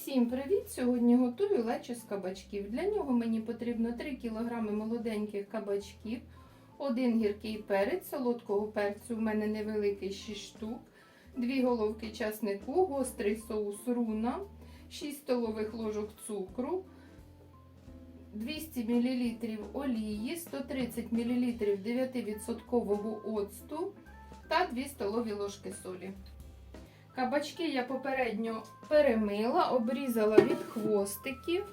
Всім привіт! Сьогодні готую лечо з кабачків. Для нього мені потрібно 3 кг молоденьких кабачків, один гіркий перець, солодкого перцю у мене невеликий 6 штук, 2 головки часнику, гострий соус руна, 6 столових ложок цукру, 200 мл олії, 130 мл 9% оцту та 2 столові ложки солі. Кабачки я попередньо перемила, обрізала від хвостиків.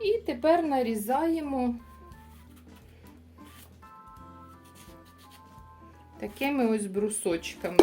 І тепер нарізаємо такими ось брусочками.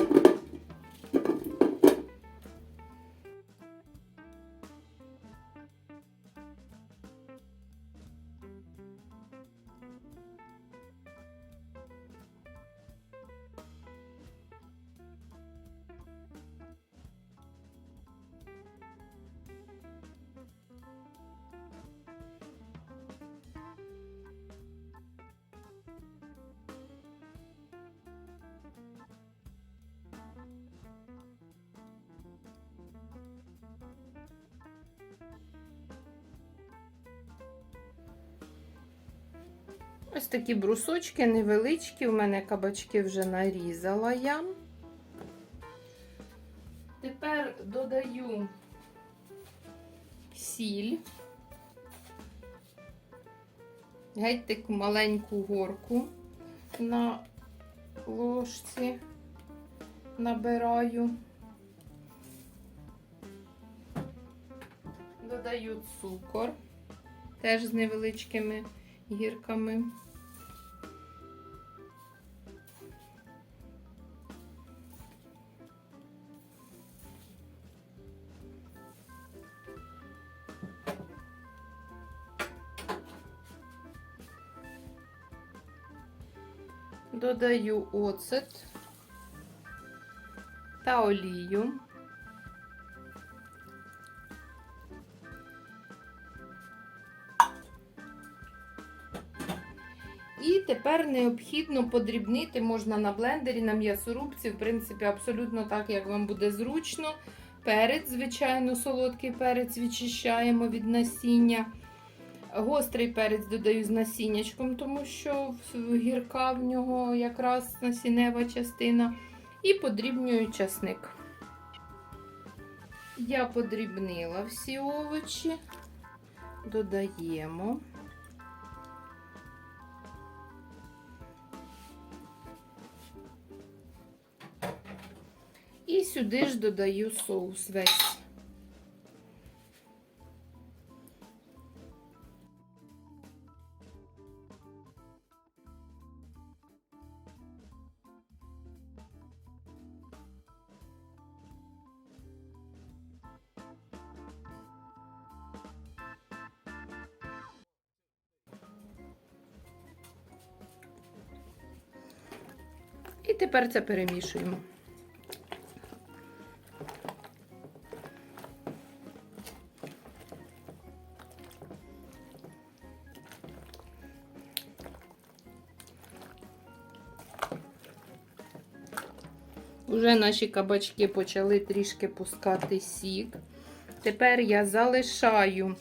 Ось такі брусочки невеличкі. У мене кабачки вже нарізала я. Тепер додаю сіль, геть таку маленьку горку на ложці набираю. Додаю цукор, теж з невеличкими гірками. Додаю оцет та олію. Тепер необхідно подрібнити можна на блендері, на м'ясорубці, в принципі, абсолютно так, як вам буде зручно. Перець, звичайно, солодкий перець відчищаємо від насіння. Гострий перець додаю з насіннячком, тому що гірка в нього якраз насінева частина. І подрібнюю часник. Я подрібнила всі овочі, додаємо. І сюди ж додаю соус весь. І тепер це перемішуємо. Уже наші кабачки почали трішки пускати сік. Тепер я залишаю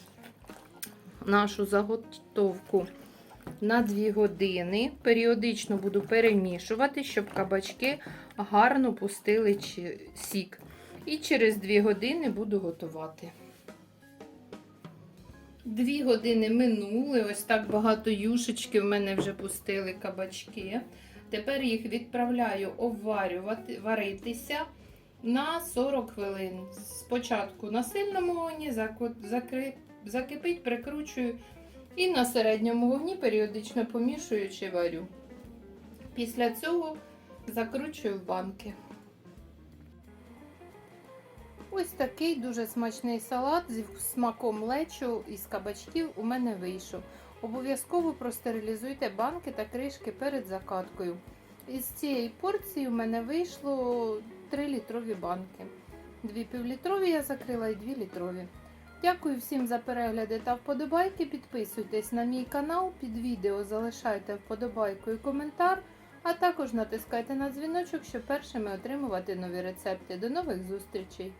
нашу заготовку на 2 години. Періодично буду перемішувати, щоб кабачки гарно пустили сік. І через 2 години буду готувати. Дві години минули, ось так багато юшечки в мене вже пустили кабачки. Тепер їх відправляю обварювати, варитися на 40 хвилин. Спочатку на сильному вогні закипить, прикручую і на середньому вогні періодично помішуючи варю. Після цього закручую в банки. Ось такий дуже смачний салат зі смаком лечу із кабачків у мене вийшов. Обов'язково простерилізуйте банки та кришки перед закаткою. Із цієї порції у мене вийшло 3 літрові банки. 2 півлітрові я закрила і 2 літрові. Дякую всім за перегляди та вподобайки. Підписуйтесь на мій канал, під відео залишайте вподобайку і коментар, а також натискайте на дзвіночок, щоб першими отримувати нові рецепти. До нових зустрічей!